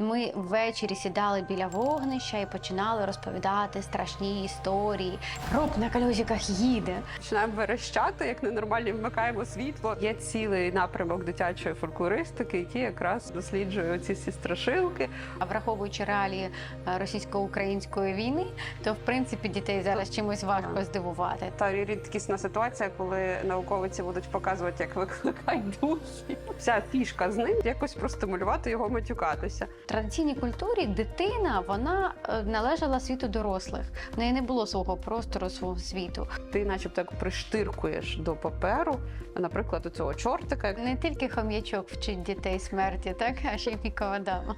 Ми ввечері сідали біля вогнища і починали розповідати страшні історії. Роб на колесиках їде. Починаємо верещати, як ненормальні вмикаємо світло. Є цілий напрямок дитячої фольклористики, який якраз досліджує ці всі страшилки. А враховуючи реалії е, російсько-української війни, то в принципі дітей зараз чимось важко здивувати. Та рідкісна ситуація, коли науковиці будуть показувати, як викликають душі. Вся фішка з ним якось простимулювати його матюкатися. Традиційній культурі дитина вона е, належала світу дорослих. В неї не було свого простору, свого світу. Ти, начебто, як приштиркуєш до паперу, наприклад, у цього чортика. Не тільки хом'ячок вчить дітей смерті, так а ще й пікова дама.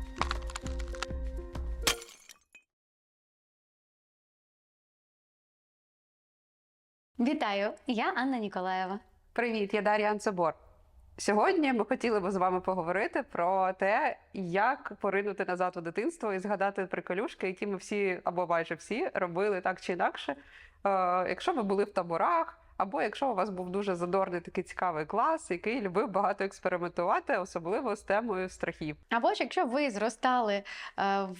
Вітаю! Я Анна Ніколаєва. Привіт, я Дар'я Анцебор. Сьогодні ми хотіли би з вами поговорити про те, як поринути назад у дитинство і згадати приколюшки, які ми всі або майже всі робили так чи інакше. Е, якщо ми були в таборах, або якщо у вас був дуже задорний такий цікавий клас, який любив багато експериментувати, особливо з темою страхів. Або ж якщо ви зростали е,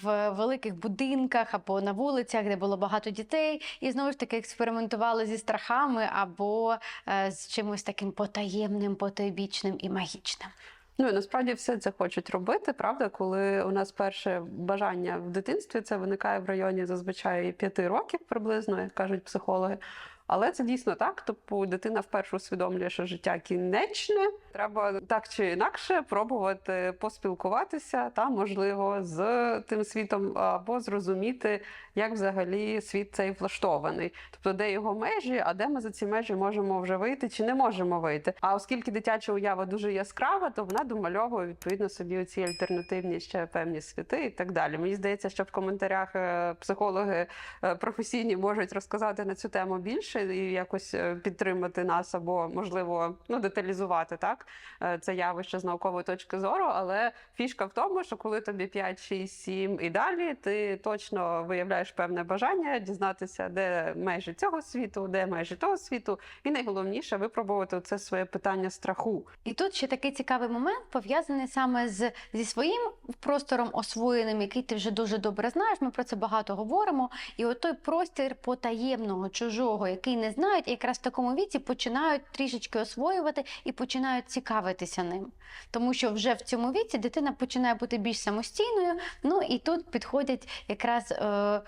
в великих будинках або на вулицях, де було багато дітей, і знову ж таки експериментували зі страхами або е, з чимось таким потаємним, потойбічним і магічним. Ну і насправді все це хочуть робити, правда, коли у нас перше бажання в дитинстві це виникає в районі зазвичай п'яти років приблизно, як кажуть психологи. Але це дійсно так. Тобто дитина вперше усвідомлює, що життя кінечне. Треба так чи інакше пробувати поспілкуватися та, можливо, з тим світом або зрозуміти, як взагалі світ цей влаштований. Тобто, де його межі, а де ми за ці межі можемо вже вийти чи не можемо вийти. А оскільки дитяча уява дуже яскрава, то вона домальовує відповідно собі оці альтернативні ще певні світи і так далі. Мені здається, що в коментарях е, психологи е, професійні можуть розказати на цю тему більше і якось е, підтримати нас, або можливо ну деталізувати так е, це явище з наукової точки зору. Але фішка в тому, що коли тобі 5, 6, 7 і далі, ти точно виявляєш певне бажання дізнатися, де межі цього світу, де межі того світу, і найголовніше випробувати це своє питання страху. І тут ще такий цікавий момент пов'язаний саме з зі своїм простором освоєним, який ти вже дуже добре знаєш. Ми про це багато говоримо. І от той простір потаємного, чужого, який не знають, і якраз в такому віці починають трішечки освоювати і починають цікавитися ним. Тому що вже в цьому віці дитина починає бути більш самостійною. Ну і тут підходять якраз е,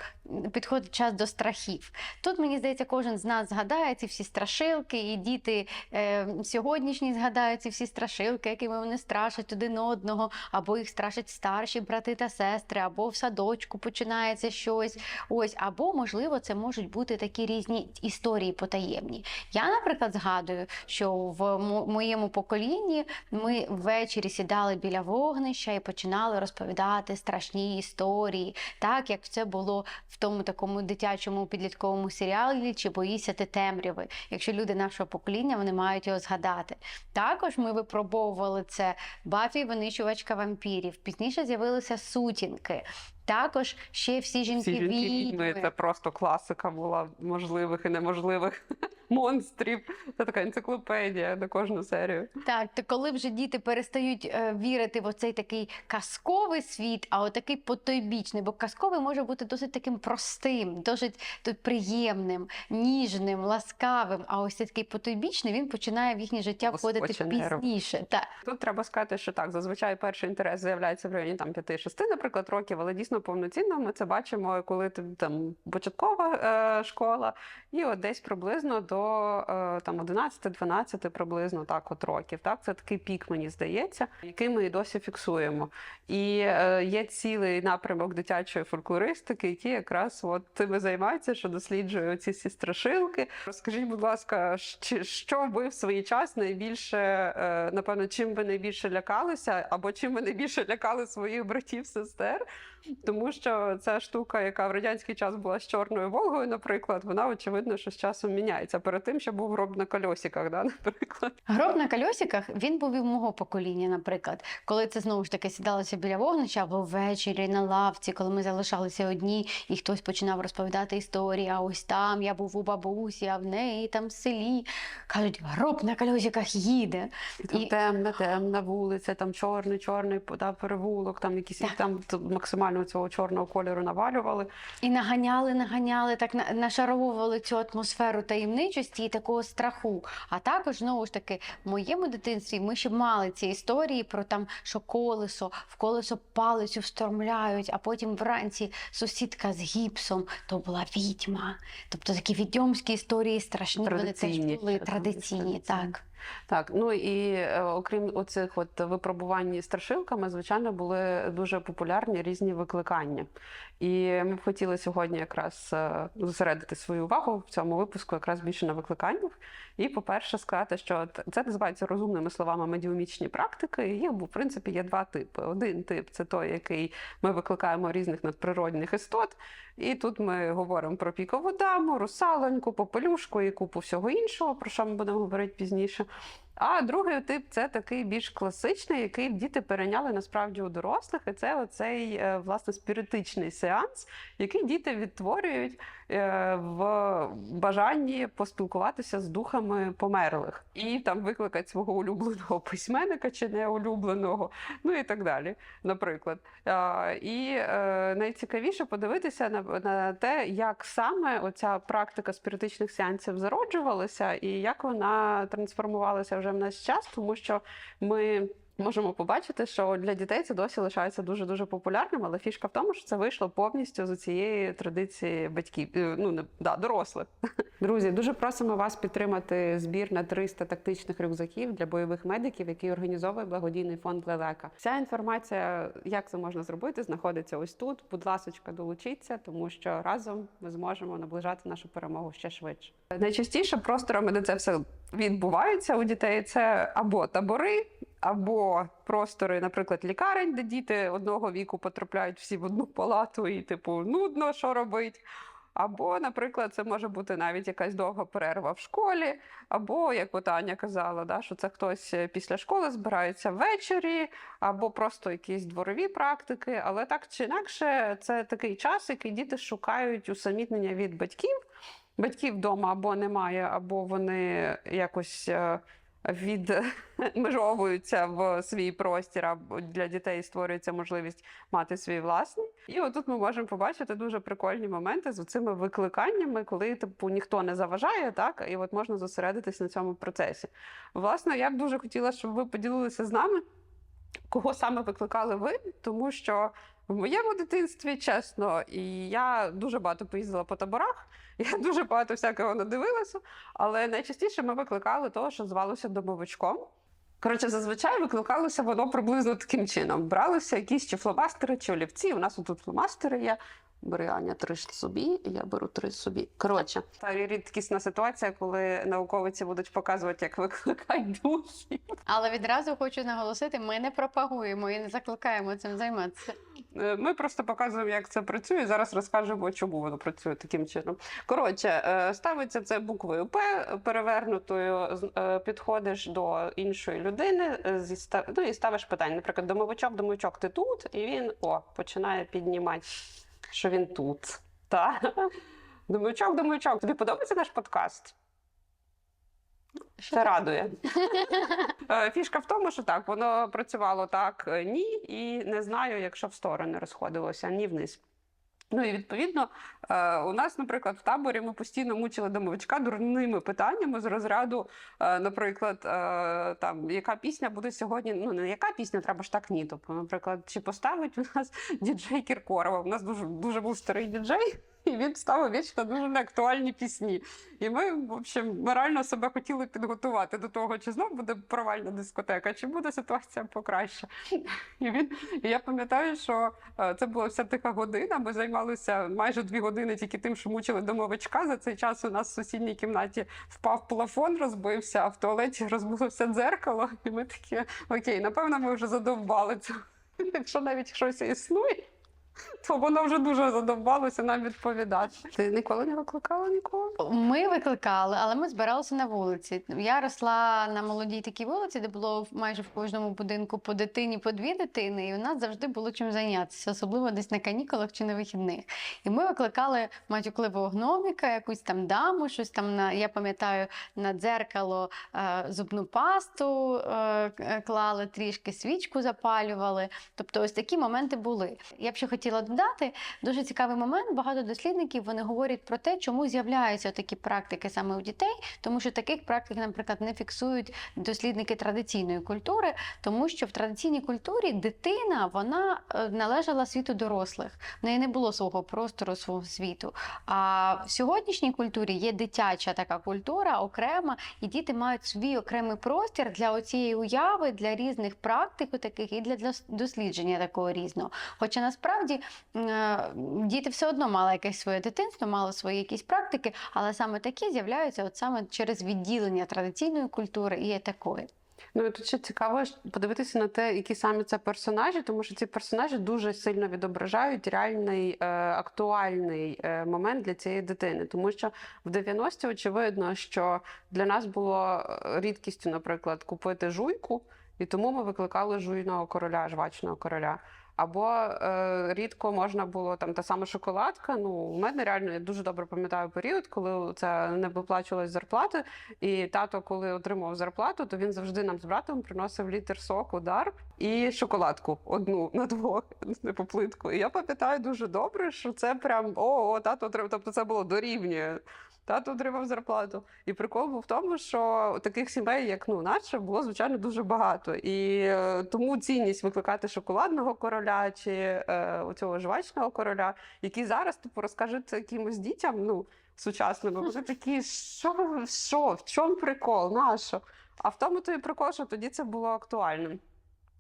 підходить час до страхів. Тут мені здається, кожен з нас згадає ці всі страшилки, і діти е, сьогоднішні згадають ці всі страшилки, якими вони страшать один одного, або їх страшать старші брати та сестри, або в садочку починається щось. Ось, або можливо, це можуть бути такі різні історії потаємні. Я, наприклад, згадую, що в моєму поколінні ми ввечері сідали біля вогнища і починали розповідати страшні історії, так як це було в тому такому дитячому підлітковому серіалі чи боїся ти темряви. Якщо люди нашого покоління, вони мають його згадати. Також ми випробовували це Бафі винищувачка вампірів. Пізніше з'явилися сутінки. Також ще всі жінки, Всі жінки відьми. відьми це просто класика була можливих і неможливих монстрів. Це така енциклопедія на кожну серію. Так, то коли вже діти перестають е, вірити в оцей такий казковий світ, а отакий потойбічний, бо казковий може бути досить таким простим, досить тут приємним, ніжним, ласкавим. А ось цей такий потойбічний він починає в їхнє життя входити пізніше. Так. Тут треба сказати, що так, зазвичай перший інтерес з'являється в районі там 5-6, наприклад, років, але дійсно повноцінно ми це бачимо, коли ти там початкова е, школа, і от десь приблизно до е, там 11-12 приблизно так от років. Так, це такий пік, мені здається, який ми і досі фіксуємо. І е, є цілий напрямок дитячої фольклористики, який якраз от тими займається, що досліджує ці всі страшилки. Розкажіть, будь ласка, щ- що ви в свій час найбільше, е, напевно, чим ви найбільше лякалися, або чим ви найбільше лякали своїх братів, сестер? Тому що ця штука, яка в радянський час була з чорною Волгою, наприклад, вона очевидно, що з часом міняється. перед тим, що був гроб на кольосиках, да, наприклад. Гроб на кольосиках він був і в мого покоління, наприклад, коли це знову ж таки сідалося біля вогнища або ввечері на лавці, коли ми залишалися одні, і хтось починав розповідати історії. А ось там я був у бабусі, а в неї там в селі. Кажуть, гроб на кольосиках їде. І там І- темна, темна вулиця, там чорний, чорний да, перевулок, там якісь Так. там т- максимально цього чорного кольору навалювали. І наганяли, наганяли, так нашаровували цю атмосферу таємничості і такого страху. А також знову ж таки в моєму дитинстві ми ще мали ці історії про там, що колесо в колесо палицю встромляють, а потім вранці сусідка з гіпсом, то була відьма. Тобто такі відьомські історії страшні вони теж були традиційні. Так. Так, ну і е, окрім оцих от випробувань страшилками, звичайно, були дуже популярні різні викликання. І ми б хотіли сьогодні якраз е, зосередити свою увагу в цьому випуску якраз більше на викликаннях. І, по-перше, сказати, що це називається розумними словами медіумічні практики. Їх, в принципі, є два типи. Один тип це той, який ми викликаємо різних надприродних істот. І тут ми говоримо про пікову даму, русалоньку, попелюшку і купу всього іншого, про що ми будемо говорити пізніше. А другий тип це такий більш класичний, який діти перейняли насправді у дорослих, і це оцей е, власне спіритичний сеанс, який діти відтворюють е, в бажанні поспілкуватися з духами померлих і там викликати свого улюбленого письменника чи неулюбленого, ну і так далі, наприклад. І е, найцікавіше подивитися на, те, як саме оця практика спіритичних сеансів зароджувалася, і як вона трансформувалася вже в нас час, тому що ми. Можемо побачити, що для дітей це досі лишається дуже дуже популярним, але фішка в тому, що це вийшло повністю з цієї традиції батьків, е, ну не да, дорослих. Друзі, дуже просимо вас підтримати збір на 300 тактичних рюкзаків для бойових медиків, який організовує благодійний фонд Лелека. Вся інформація, як це можна зробити, знаходиться ось тут. Будь ласочка, долучіться, тому що разом ми зможемо наближати нашу перемогу ще швидше. Найчастіше просторами, де це все відбувається у дітей, це або табори. Або простори, наприклад, лікарень, де діти одного віку потрапляють всі в одну палату і, типу, нудно, що робить. Або, наприклад, це може бути навіть якась довга перерва в школі, або, як от Аня казала, да, що це хтось е, після школи збирається ввечері, або просто якісь дворові практики. Але так чи інакше, це такий час, який діти шукають усамітнення від батьків. Батьків вдома або немає, або вони якось. Відмежовуються в свій простір, або для дітей створюється можливість мати свій власний. І отут ми можемо побачити дуже прикольні моменти з цими викликаннями, коли типу ніхто не заважає, так і от можна зосередитись на цьому процесі. Власне, я б дуже хотіла, щоб ви поділилися з нами, кого саме викликали ви, тому що. В моєму дитинстві, чесно, і я дуже багато поїздила по таборах, я дуже багато всякого надивилася, але найчастіше ми викликали того, що звалося домовичком. Коротше, зазвичай викликалося воно приблизно таким чином: бралися якісь чи фломастери, чи олівці. У нас тут фломастери є. Бери Аня три собі, я беру три собі. Коротше, та рідкісна ситуація, коли науковиці будуть показувати, як викликати духів. Але відразу хочу наголосити, ми не пропагуємо і не закликаємо цим займатися. Е, Ми просто показуємо, як це працює. Зараз розкажемо, чому воно працює таким чином. Коротше, е, ставиться це буквою П перевернутою. е, Підходиш до іншої людини зі ну, і ставиш питання. Наприклад, домовичок, домовичок, ти тут? І він о, починає піднімати, що він тут. Та? Домовичок, домовичок, тобі подобається наш подкаст? Це радує. Е, Фішка в тому, що так, воно працювало так, е, ні, і не знаю, якщо в сторони розходилося, ні вниз. Ну і відповідно, е, у нас, наприклад, в таборі ми постійно мучили домовичка дурними питаннями з розряду, наприклад, там яка пісня буде сьогодні. Ну не яка пісня, треба ж так ні. Тобто, наприклад, чи поставить у нас діджей Кіркорова? У нас дуже дуже був старий діджей. І він ставив вічно дуже неактуальні пісні. І ми, в общем, морально себе хотіли підготувати до того, чи знов буде провальна дискотека, чи буде ситуація покраще. І він і я пам'ятаю, що е, це була вся тиха година. Ми займалися майже дві години тільки тим, що мучили домовичка. За цей час у нас в сусідній кімнаті впав плафон, розбився, а в туалеті розбилося дзеркало. І ми такі окей, напевно, ми вже задовбали це. Якщо навіть щось існує. То воно вже дуже задовбалося нам відповідати. Ти ніколи не викликала нікого? Ми викликали, але ми збиралися на вулиці. Я росла на молодій такій вулиці, де було майже в кожному будинку по дитині, по дві дитини, і у нас завжди було чим зайнятися, особливо десь на канікулах чи на вихідних. І ми викликали матюкливого гноміка, якусь там даму, щось там на я пам'ятаю на дзеркало е, зубну пасту е, клали трішки, свічку запалювали. Тобто, ось такі моменти були. Я б ще хотіла додати дуже цікавий момент. Багато дослідників вони говорять про те, чому з'являються такі практики саме у дітей, тому що таких практик, наприклад, не фіксують дослідники традиційної культури, тому що в традиційній культурі дитина вона е, належала світу дорослих. В неї не було свого простору, свого світу. А в сьогоднішній культурі є дитяча така культура окрема, і діти мають свій окремий простір для оцієї уяви, для різних практик таких і для дослідження такого різного. Хоча насправді е, діти все одно мали якесь своє дитинство, мали свої якісь практики, але саме такі з'являються от саме через відділення традиційної культури і такої. Ну і тут ще цікаво подивитися на те, які саме це персонажі, тому що ці персонажі дуже сильно відображають реальний е, актуальний е, момент для цієї дитини. Тому що в 90-ті очевидно, що для нас було е, рідкістю, наприклад, купити жуйку, і тому ми викликали жуйного короля, жвачного короля. Або е, рідко можна було там та сама шоколадка. Ну, у мене реально я дуже добре пам'ятаю період, коли це не виплачувалась зарплати. І тато, коли отримав зарплату, то він завжди нам з братом приносив літр соку, дар і шоколадку одну на двох, не по плитку. І я пам'ятаю дуже добре, що це прям о, о тато отримав. Тобто це було дорівнює. Тато отримав зарплату. І прикол був в тому, що таких сімей, як ну, наша, було звичайно дуже багато. І е, тому цінність викликати шоколадного короля чи е, оцього жвачного короля, які зараз типу розкажуть це якимось дітям, ну сучасними. Вони такі, що, що, в чому прикол? Нащо? А в тому то і прикол, що тоді це було актуальним.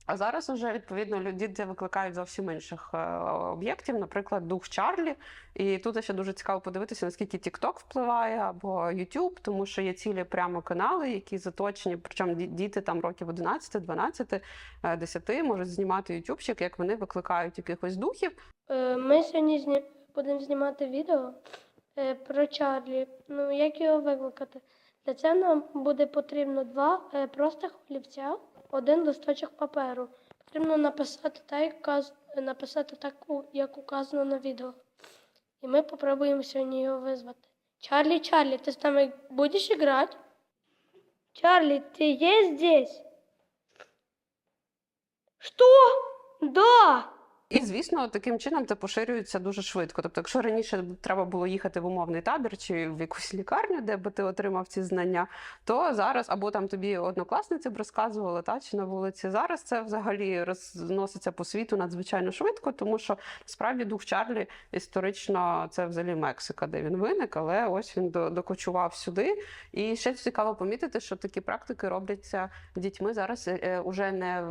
А зараз вже відповідно діти викликають зовсім інших е, об'єктів, наприклад, дух Чарлі. І тут ще дуже цікаво подивитися, наскільки TikTok впливає або YouTube, тому що є цілі прямо канали, які заточені, причому діти там років 11, 12, е, 10 можуть знімати ютубчик, як вони викликають якихось духів. Е, Ми сьогодні зні... будемо знімати відео е, про Чарлі. Ну, як його викликати? Для цього нам буде потрібно два простих олівця, один листочок паперу. Потрібно написати так, написати так, як указано на відео. І ми попробуємо сьогодні його визвати. Чарлі, Чарлі, ти з нами будеш грати? Чарлі, ти є здесь? Что? Да! І звісно, таким чином це поширюється дуже швидко. Тобто, якщо раніше треба було їхати в умовний табір чи в якусь лікарню, де би ти отримав ці знання, то зараз або там тобі однокласниці б розказували, та чи на вулиці. Зараз це взагалі розноситься по світу надзвичайно швидко, тому що справді дух Чарлі історично це взагалі Мексика, де він виник, але ось він докочував сюди. І ще цікаво помітити, що такі практики робляться дітьми зараз е, уже не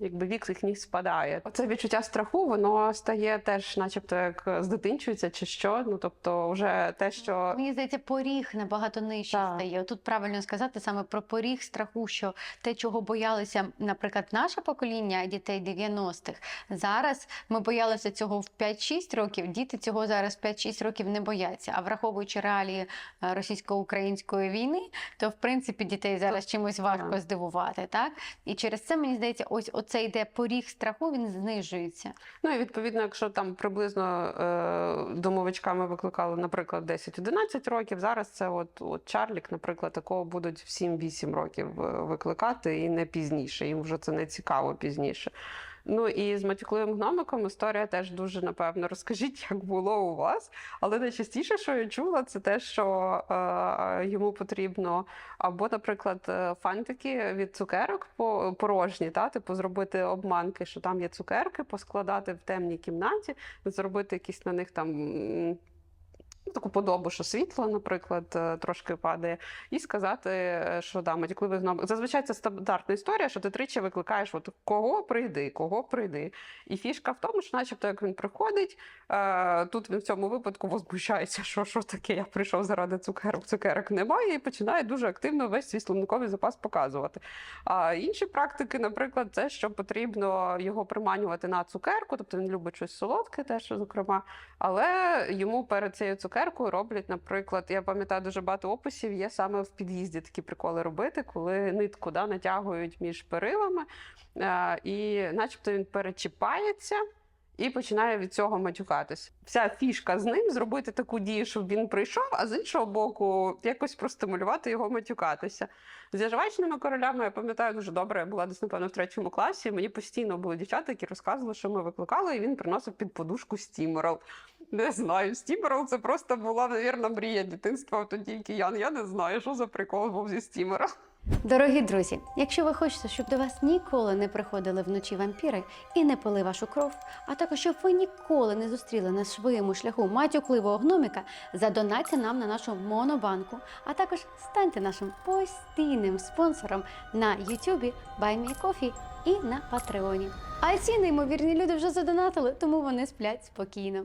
якби вік їхній спадає. Оце відчуття страху, воно стає теж, начебто, як здитинчується чи що. Ну тобто, вже те, що Мені здається, поріг набагато нижче Так. стає. Тут правильно сказати саме про поріг страху, що те, чого боялися, наприклад, наше покоління дітей 90-х, зараз ми боялися цього в 5-6 років. Діти цього зараз в 5-6 років не бояться. А враховуючи реалії е, російсько-української війни, то в принципі дітей зараз чимось важко здивувати. Так і через це мені здається, ось оцей йде поріг страху, він знижується. Ну і відповідно, якщо там приблизно е, домовичками викликали, наприклад, 10-11 років, зараз це от, от Чарлік, наприклад, такого будуть в 7-8 років е, викликати і не пізніше. Їм вже це не цікаво пізніше. Ну і з матюкливим гномиком історія теж дуже напевно. Розкажіть, як було у вас. Але найчастіше, що я чула, це те, що е, йому потрібно або, наприклад, е, фантики від цукерок по- порожні, та, типу зробити обманки, що там є цукерки, поскладати в темній кімнаті, зробити якісь на них там. Ну, таку подобу, що світло, наприклад, е, трошки падає, і сказати, е, що да, матюкливий гном. Зазвичай це стандартна історія, що ти тричі викликаєш, от кого прийди, кого прийди. І фішка в тому, що, начебто, як він приходить, е, тут він в цьому випадку возмущається, що що таке, я прийшов заради цукерок, цукерок немає, і починає дуже активно весь свій словниковий запас показувати. А інші практики, наприклад, це що потрібно його приманювати на цукерку, тобто він любить щось солодке, теж зокрема. Але йому перед цією цукеркою роблять, наприклад, я пам'ятаю дуже багато описів, є саме в під'їзді такі приколи робити, коли нитку да, натягують між перилами, е, і начебто він перечіпається. І починає від цього матюкатись. Вся фішка з ним зробити таку дію, щоб він прийшов, а з іншого боку, якось простимулювати його матюкатися. З жвачними королями я пам'ятаю дуже добре. Я була десь, напевно, в третьому класі. Мені постійно були дівчата, які розказували, що ми викликали, і він приносив під подушку стімерал. Не знаю, стімерал це просто була, навірно, мрія дитинства тоді киян. Я не знаю, що за прикол був зі стімером. Дорогі друзі, якщо ви хочете, щоб до вас ніколи не приходили вночі вампіри і не пили вашу кров, а також щоб ви ніколи не зустріли на своєму шляху матюкливого гноміка, задонайте нам на нашу монобанку, а також станьте нашим постійним спонсором на Ютубі BuyMeCoffee і на Патреоні. А ці неймовірні люди вже задонатили, тому вони сплять спокійно.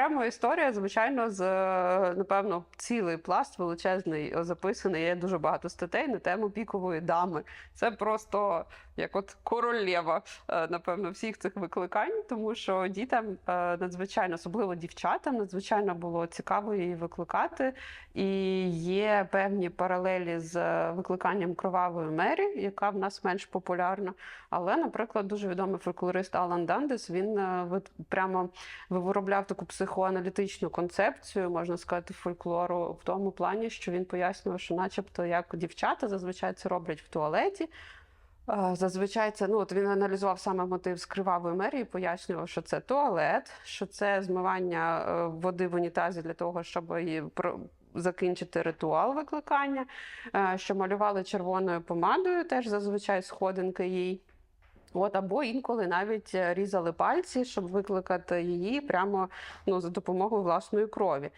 Окрема історія, звичайно, з напевно цілий пласт величезний записаний. Є дуже багато статей на тему пікової дами. Це просто як от королева, е, напевно, всіх цих викликань, тому що дітям е, надзвичайно, особливо дівчатам, надзвичайно було цікаво її викликати. І є певні паралелі з е, викликанням кровавої мері, яка в нас менш популярна. Але, наприклад, дуже відомий фольклорист Алан Дандес він прямо виробляв таку психоаналітичну концепцію, можна сказати, фольклору в тому плані, що він пояснював, що, начебто, як дівчата зазвичай це роблять в туалеті. Зазвичай це ну от він аналізував саме мотив з кривавої мерії, пояснював, що це туалет, що це змивання е, води в унітазі для того, щоб її закінчити ритуал викликання, е, що малювали червоною помадою, теж зазвичай сходинки їй. От або інколи навіть е, різали пальці, щоб викликати її прямо ну, за допомогою власної крові.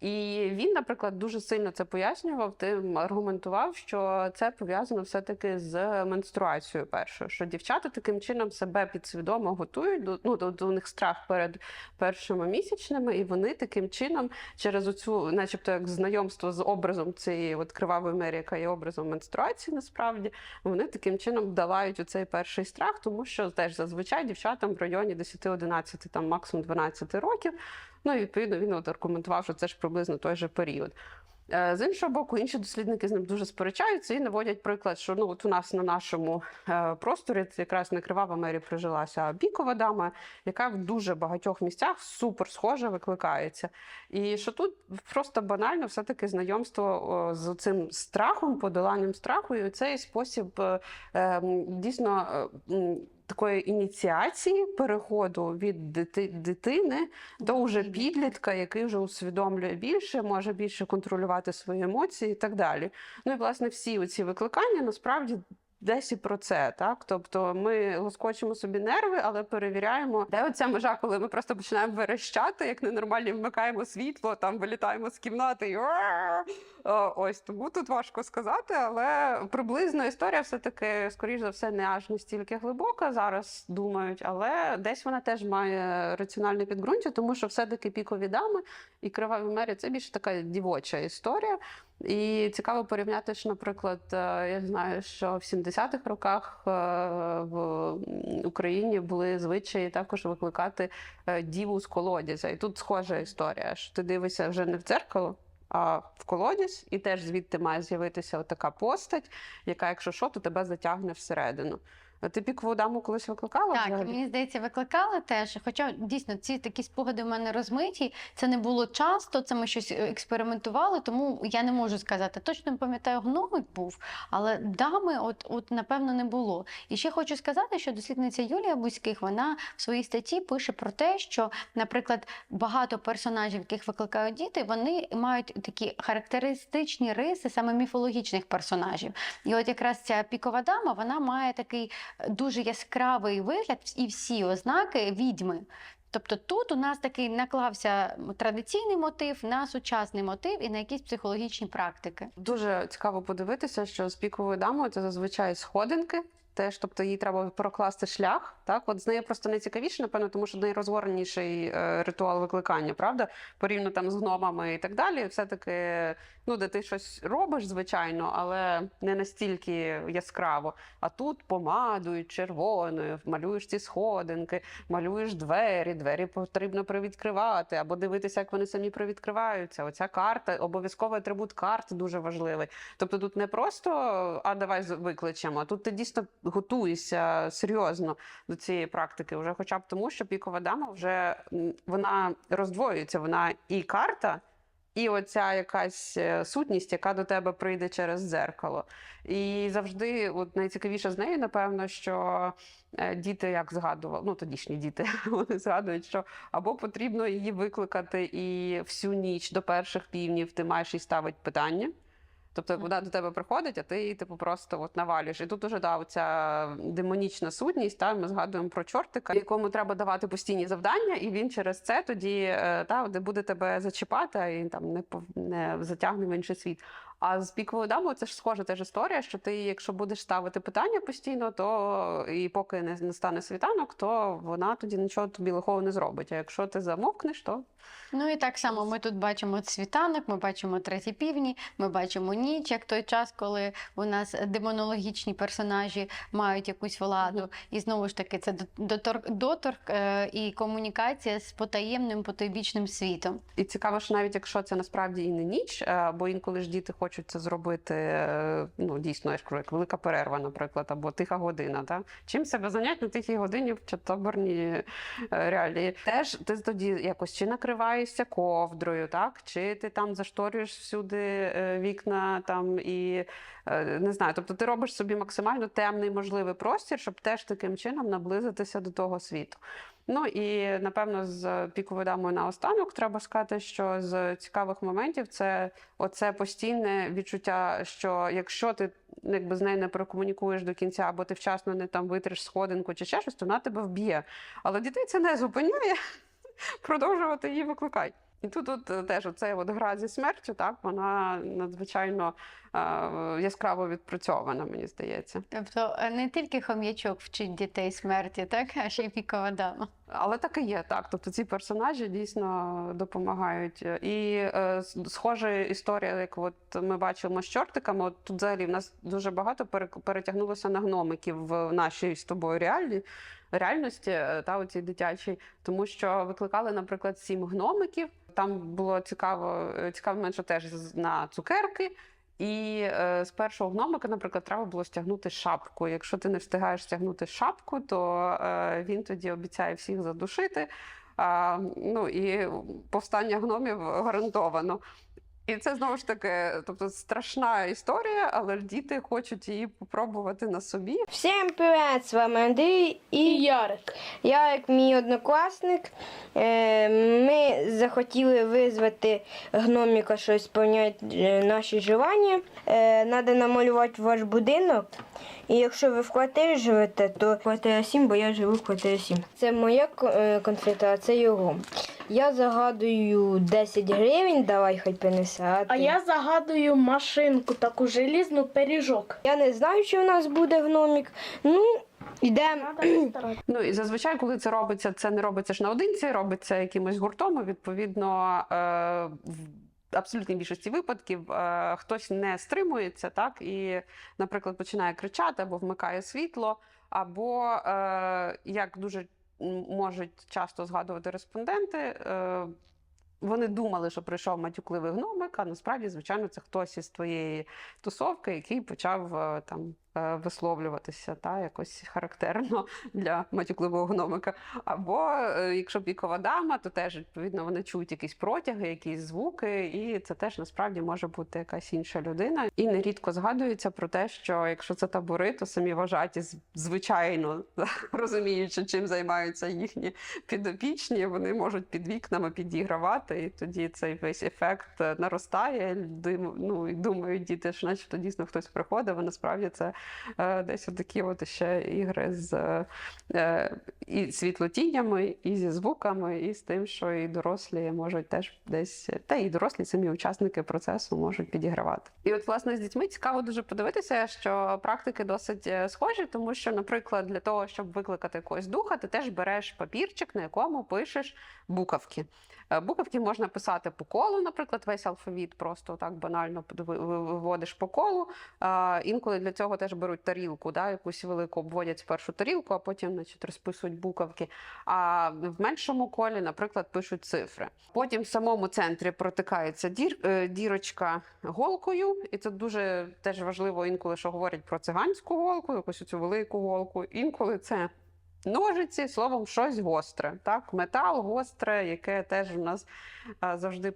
І він, наприклад, дуже сильно це пояснював, тим аргументував, що це пов'язано все-таки з менструацією першою, що дівчата таким чином себе підсвідомо готують до ну, до, до них страх перед першими місячними, і вони таким чином через оцю, начебто, як знайомство з образом цієї от кривавої мері, яка є образом менструації, насправді вони таким чином долають оцей перший страх, тому що теж зазвичай дівчатам в районі 10-11, там максимум 12 років. Ну і відповідно він от аргументував, що це ж приблизно той же період. Е, З іншого боку, інші дослідники з ним дуже сперечаються і наводять приклад, що ну от у нас на нашому е, просторі це якраз не кривава мері прижилася, бікова дама, яка в дуже багатьох місцях супер схожа викликається. І що тут просто банально все-таки знайомство з цим страхом, подоланням страху, і цей спосіб е, е, дійсно. Такої ініціації переходу від дити, дитини до уже підлітка, який вже усвідомлює більше, може більше контролювати свої емоції і так далі. Ну і власне всі оці викликання насправді. Десь і про це, так тобто ми лоскочимо собі нерви, але перевіряємо, де оця межа, коли ми просто починаємо верещати, як ненормальні вмикаємо світло, там вилітаємо з кімнати і ось тому тут важко сказати, але приблизно історія все-таки, скоріш за все, не аж настільки глибока зараз думають, але десь вона теж має раціональне підґрунтя, тому що все-таки пікові дами і криваві мері це більше така дівоча історія. І цікаво порівняти, що, наприклад, е, я знаю, що в 70-х роках е, в Україні були звичаї також викликати е, діву з колодязя. І тут схожа історія, що ти дивишся вже не в дзеркало, а в колодязь, і теж звідти має з'явитися така постать, яка, якщо що, то тебе затягне всередину. Ти пікову даму колись викликала? Так, взагалі? мені здається, викликали теж. Хоча дійсно ці такі спогади в мене розмиті. Це не було часто, це ми щось е, експериментували, тому я не можу сказати. Точно не пам'ятаю, гномик був, але дами, от, от напевно, не було. І ще хочу сказати, що дослідниця Юлія Бузьких вона в своїй статті пише про те, що, наприклад, багато персонажів, яких викликають діти, вони мають такі характеристичні риси саме міфологічних персонажів. І от якраз ця пікова дама, вона має такий дуже яскравий вигляд і всі ознаки відьми. Тобто тут у нас такий наклався традиційний мотив на сучасний мотив і на якісь психологічні практики. Дуже цікаво подивитися, що з піковою дамою це зазвичай сходинки. Теж, тобто їй треба прокласти шлях. Так, от з нею просто найцікавіше, напевно, тому що найрозгорніший е, ритуал викликання, правда? Порівняно там з гномами і так далі. Все-таки, ну, де ти щось робиш, звичайно, але не настільки яскраво. А тут помадою, червоною, малюєш ці сходинки, малюєш двері, двері потрібно привідкривати, або дивитися, як вони самі привідкриваються. Оця карта, обов'язковий атрибут карт дуже важливий. Тобто тут не просто а давай викличемо, а тут ти дійсно готуєшся серйозно до цієї практики, вже хоча б тому, що пікова дама вже вона роздвоюється, вона і карта. І оця якась е, сутність, яка до тебе прийде через дзеркало. І завжди, от найцікавіше з нею, напевно, що е, діти як згадували, ну тодішні діти, вони згадують, що або потрібно її викликати і всю ніч до перших півнів ти маєш їй ставити питання. Тобто вона до тебе приходить, а ти її типу просто от навалюєш. І тут уже да, оця демонічна сутність. Та ми згадуємо про чортика, якому треба давати постійні завдання, і він через це тоді е, та де буде тебе зачіпати, і там не не затягне в інший світ. А з піковою дамою це ж схожа теж історія, що ти, якщо будеш ставити питання постійно, то і поки не настане світанок, то вона тоді нічого тобі лихого не зробить. А якщо ти замовкнеш, то Ну і так само ми тут бачимо світанок, ми бачимо треті півні, ми бачимо ніч, як той час, коли у нас демонологічні персонажі мають якусь владу. І знову ж таки, це доторк, доторк е, і комунікація з потаємним потойбічним світом. І цікаво, що навіть якщо це насправді і не ніч, е, бо інколи ж діти хочуть це зробити, е, ну дійсно, я ж кажу, як велика перерва, наприклад, або тиха година. Та? Чим себе занять на тихій годині в чатоборні е, реалії? Теж ти тоді якось чи накриваєшся ковдрою, так? чи ти там зашторюєш всюди е, вікна там і не знаю. Тобто ти робиш собі максимально темний можливий простір, щоб теж таким чином наблизитися до того світу. Ну і напевно з піковою дамою наостанок треба сказати, що з цікавих моментів це оце постійне відчуття, що якщо ти якби з нею не прокомунікуєш до кінця, або ти вчасно не там витриш сходинку чи ще щось, то вона тебе вб'є. Але дітей це не зупиняє продовжувати її викликати. І тут, тут е, теж оце от гра зі смертю, так вона надзвичайно е, яскраво відпрацьована, мені здається. Тобто е, не тільки хом'ячок вчить дітей смерті, так, а ще й пікова дама. Але так і є, так. Тобто ці персонажі дійсно допомагають. І е, схожа історія, як от ми бачимо з чортиками. От тут взагалі в нас дуже багато пере- перетягнулося на гномиків в нашій з тобою реалі, реальності, е, та оцій дитячій, тому що викликали, наприклад, сім гномиків. Там було цікаво, е, цікавий момент, що теж на цукерки. І е, з першого гномика, наприклад, треба було стягнути шапку. Якщо ти не встигаєш стягнути шапку, то е, він тоді обіцяє всіх задушити. А, ну і повстання гномів гарантовано. І це знову ж таки, тобто страшна історія, але діти хочуть її попробувати на собі. Всім привіт! З вами Андрій і Ярик. Ярик, мій однокласник. Е, Ми захотіли визвати гноміка, що сповняють е, наші желання. Треба намалювати ваш будинок. І якщо ви в квартирі живете, то квартира 7, бо я живу в квартирі 7. Це моя е, конфета, а це його. Я загадую 10 гривень, давай хай принесе. А, А я загадую машинку, таку желізну пиріжок. я не знаю, чи у нас буде гномік. Ну, йдемо. Ну і зазвичай, коли це робиться, це не робиться ж наодинці, робиться якимось гуртом. і, Відповідно, е, в абсолютній більшості випадків е, хтось не стримується, так і, наприклад, починає кричати або вмикає світло, або е, як дуже можуть часто згадувати респонденти. Е, вони думали, що прийшов матюкливий гномик, а насправді, звичайно, це хтось із твоєї тусовки, який почав е, там висловлюватися та якось характерно для матюкливого гномика. Або е, якщо пікова дама, то теж відповідно вони чують якісь протяги, якісь звуки, і це теж насправді може бути якась інша людина. І нерідко згадується про те, що якщо це табори, то самі вважаті звичайно розуміючи, чим займаються їхні підопічні, вони можуть під вікнами підігравати, і тоді цей весь ефект е, наростає. Ну і думають діти, що начебто дійсно хтось приходив, а насправді це е, десь такі от ще ігри з е, і світлотіннями, і зі звуками, і з тим, що і дорослі можуть теж десь, та і дорослі самі учасники процесу можуть підігравати. І от, власне, з дітьми цікаво дуже подивитися, що практики досить е, схожі, тому що, наприклад, для того, щоб викликати якогось духа, ти теж береш папірчик, на якому пишеш буковки. Е, Буковки можна писати по колу, наприклад, весь алфавіт, просто так банально виводиш по колу. Інколи для цього теж беруть тарілку, да, якусь велику обводять спершу тарілку, а потім значить, розписують буковки. А в меншому колі, наприклад, пишуть цифри. Потім в самому центрі протикається дір, е, дірочка голкою, і це дуже теж важливо інколи, що говорять про циганську голку, якусь цю велику голку. Інколи це Ножиці, словом, щось гостре. Так? Метал гостре, яке теж у нас завжди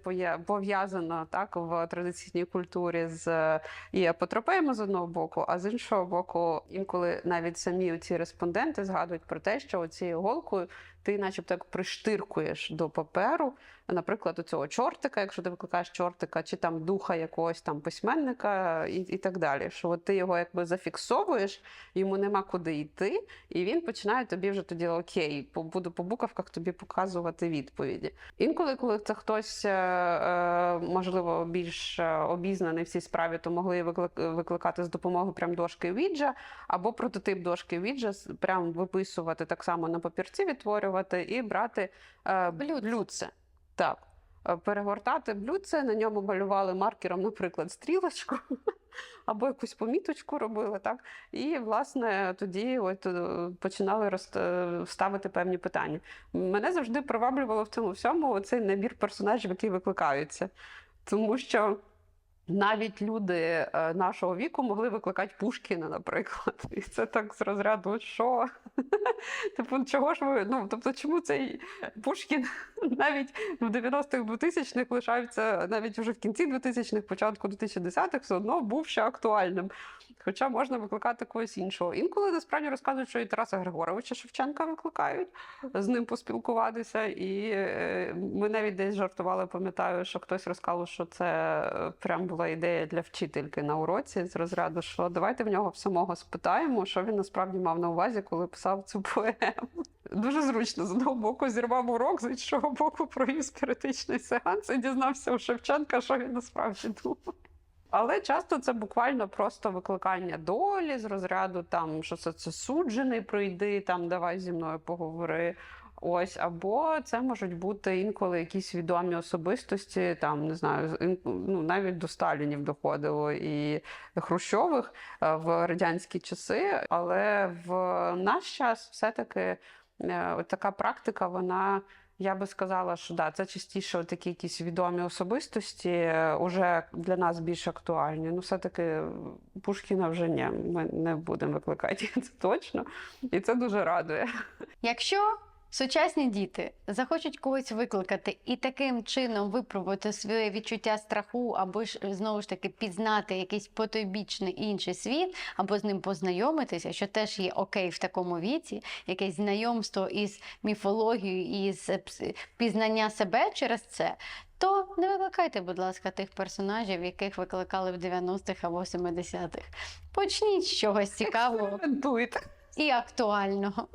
пов'язано так, в традиційній культурі з і апотропеями з одного боку, а з іншого боку, інколи навіть самі ці респонденти згадують про те, що цією голкою ти, начебто, як приштиркуєш до паперу, наприклад, у цього чортика, якщо ти викликаєш чортика, чи там духа якогось там письменника, і, і так далі. Що от ти його якби зафіксовуєш, йому нема куди йти, і він починає тобі вже тоді окей, буду по буковках тобі показувати відповіді. Інколи, коли це хтось, е, е, можливо, більш е, обізнаний в цій справі, то могли викликати з допомогою прям дошки Віджа або прототип дошки Віджа, прям виписувати так само на папірці, відтворювати і брати е, Блюдце. блюдце. Так. Е, Перегортати блюдце, на ньому малювали маркером, наприклад, стрілочку або якусь поміточку робили, так? І, власне, тоді от е, починали роз- е, ставити певні питання. Мене завжди приваблювало в цьому всьому цей набір персонажів, які викликаються. Тому що навіть люди е, нашого віку могли викликати Пушкіна, наприклад. І це так з розряду, що? Типу, чого ж ви? Ну, тобто, чому цей Пушкін навіть в 90-х 2000-х лишається, навіть вже в кінці 2000-х, початку 2010-х, все одно був ще актуальним. Хоча можна викликати когось іншого. Інколи насправді розказують, що і Тараса Григоровича Шевченка викликають з ним поспілкуватися. І е, ми навіть десь жартували, пам'ятаю, що хтось розказав, що це е, прям була ідея для вчительки на уроці з розряду, що давайте в нього в самого спитаємо, що він насправді мав на увазі, коли писав цю поему. Дуже зручно з одного боку зірвав урок, з іншого боку провів спіритичний сеанс і дізнався у Шевченка, що він насправді думав. Але часто це буквально просто викликання долі з розряду, там що це, це суджений, прийди, там давай зі мною поговори. Ось, або це можуть бути інколи якісь відомі особистості, там не знаю, ну навіть до Сталінів доходило і Хрущових е, в радянські часи. Але в наш час все-таки е, така практика, вона. Я би сказала, що да, це частіше такі якісь відомі особистості е, уже для нас більш актуальні. Ну, все-таки Пушкіна вже ні, ми не будемо викликати, це точно. І це дуже радує. Якщо сучасні діти захочуть когось викликати і таким чином випробувати своє відчуття страху, або ж знову ж таки пізнати якийсь потойбічний інший світ, або з ним познайомитися, що теж є окей в такому віці, якесь знайомство із міфологією, із е, пізнання себе через це. То не викликайте, будь ласка, тих персонажів, яких викликали в 90-х або 70-х. Почніть з чогось цікавого і актуального.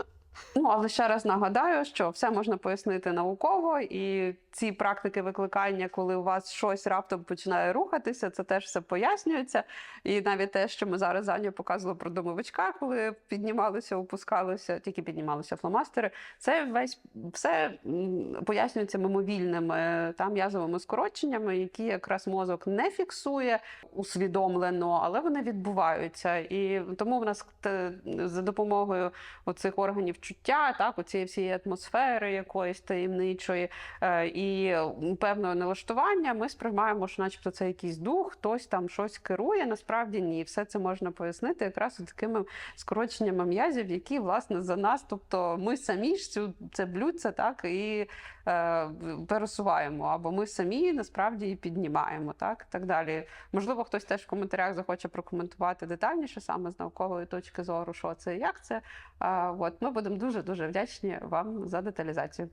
Ну, але ще раз нагадаю, що все можна пояснити науково, і ці практики викликання, коли у вас щось раптом починає рухатися, це теж все пояснюється. І навіть те, що ми зараз Анею показували про домовичка, коли піднімалися, опускалися, тільки піднімалися фломастери, це весь все пояснюється мимовільними там м'язовими скороченнями, які якраз мозок не фіксує усвідомлено, але вони відбуваються. І тому в нас за допомогою оцих органів чуття, так, оцієї всієї атмосфери якоїсь таємничої е, і певного налаштування, ми сприймаємо, що начебто це якийсь дух, хтось там щось керує. Насправді ні. Все це можна пояснити якраз такими скороченнями м'язів, які власне за нас, тобто ми самі ж цю це блюдце так і пересуваємо, або ми самі насправді її піднімаємо, так так далі. Можливо, хтось теж в коментарях захоче прокоментувати детальніше саме з наукової точки зору, що це і як це. От ми будемо дуже дуже вдячні вам за деталізацію.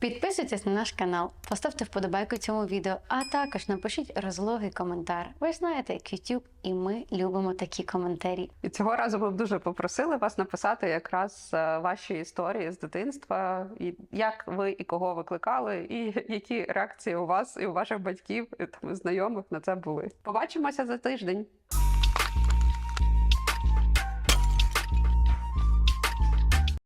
Підписуйтесь на наш канал, поставте вподобайку цьому відео, а також напишіть розлогий коментар. Ви знаєте, як YouTube, і ми любимо такі коментарі. І цього разу ми б дуже попросили вас написати якраз е, ваші історії з дитинства, і як ви і кого викликали, і які реакції у вас і у ваших батьків і там знайомих на це були. Побачимося за тиждень.